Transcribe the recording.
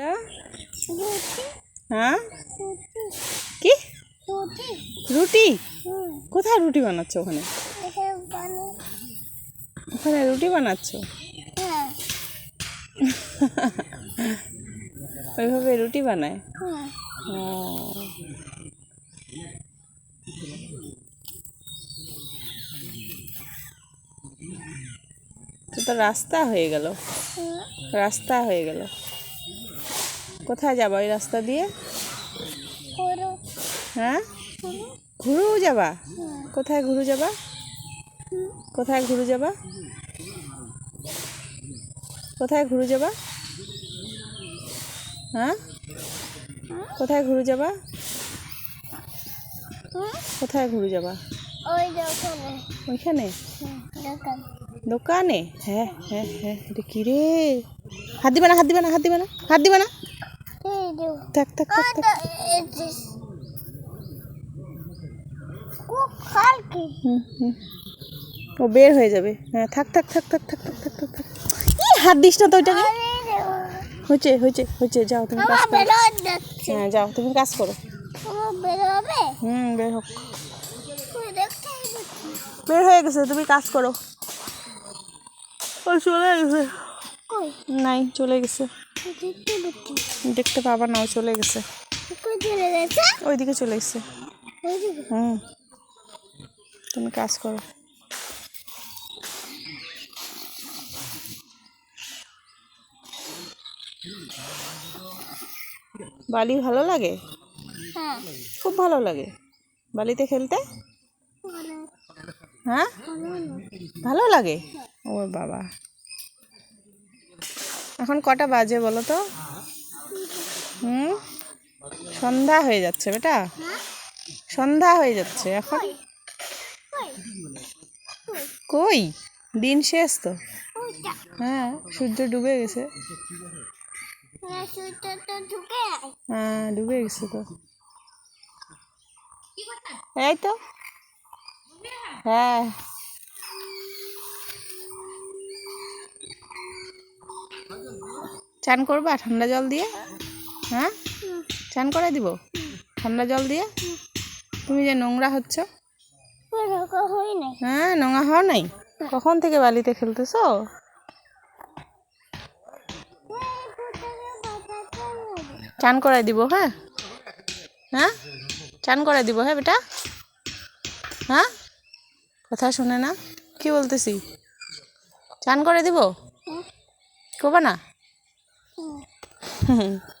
এটা? হ্যাঁ? কি? রুটি। কোথায় রুটি বানাচ্ছ ওখানে? ওখানে রুটি বানাচ্ছ? ওইভাবে রুটি বানায়? ও। তো তো রাস্তা হয়ে গেল। রাস্তা হয়ে গেল। কোথায় যাবা ওই রাস্তা দিয়ে? হ্যাঁ? ঘুরু। যাবা? কোথায় ঘুরু যাবা? কোথায় ঘুরু যাবা? কোথায় ঘুরু যাবা? হ্যাঁ? কোথায় ঘুরু যাবা? কোথায় ঘুরু যাবা? ওইখানে? দোকানে? হ্যাঁ হ্যাঁ হ্যাঁ। এটা কি রে? হাত দিবে না হাত দিবে না হাত দিবে না হাত দিবে না। কালকে হুম, হুম। ও বের হয়ে যাবে। হ্যাঁ থাক থাক থাক থাক থাক থাক থাক থাক। থাক হাত দিস না তো ওইটাকে হয়েছে হয়েছে হয়েছে যাও তুমি কাজ করো। হ্যাঁ যাও তুমি কাজ করো। হুম বের হোক। বের হয়ে গেছে তুমি কাজ করো। ও চলে গেছে। নাই চলে গেছে। দেখতে পাবা না ও চলে গেছে। ওইদিকে চলে গেছে। হুম। তুমি কাজ করো। বালি ভালো লাগে? হ্যাঁ। খুব ভালো লাগে। বালিতে খেলতে? হ্যাঁ? ভালো ভালো লাগে? ও বাবা। এখন কটা বাজে বলো তো? হুম? সন্ধ্যা হয়ে যাচ্ছে বেটা। সন্ধ্যা হয়ে যাচ্ছে, এখন? কই? দিন শেষ তো। হ্যাঁ সূর্য ডুবে গেছে। হ্যাঁ ডুবে গেছে তো। এই তো। হ্যাঁ। চান করবা ঠান্ডা জল দিয়ে? হ্যাঁ? চান করে দিব? ঠান্ডা জল দিয়ে? তুমি যে নোংরা হচ্ছ? হয়, নোংরা হওয়া নাই? কখন থেকে বালিতে খেলতেছো? চান করাই দিব হ্যাঁ? হ্যাঁ? চান করাই দিব হ্যাঁ বেটা? হ্যাঁ? কথা শুনে না কি বলতেছি? চান করে দিব? করবা না? 哼哼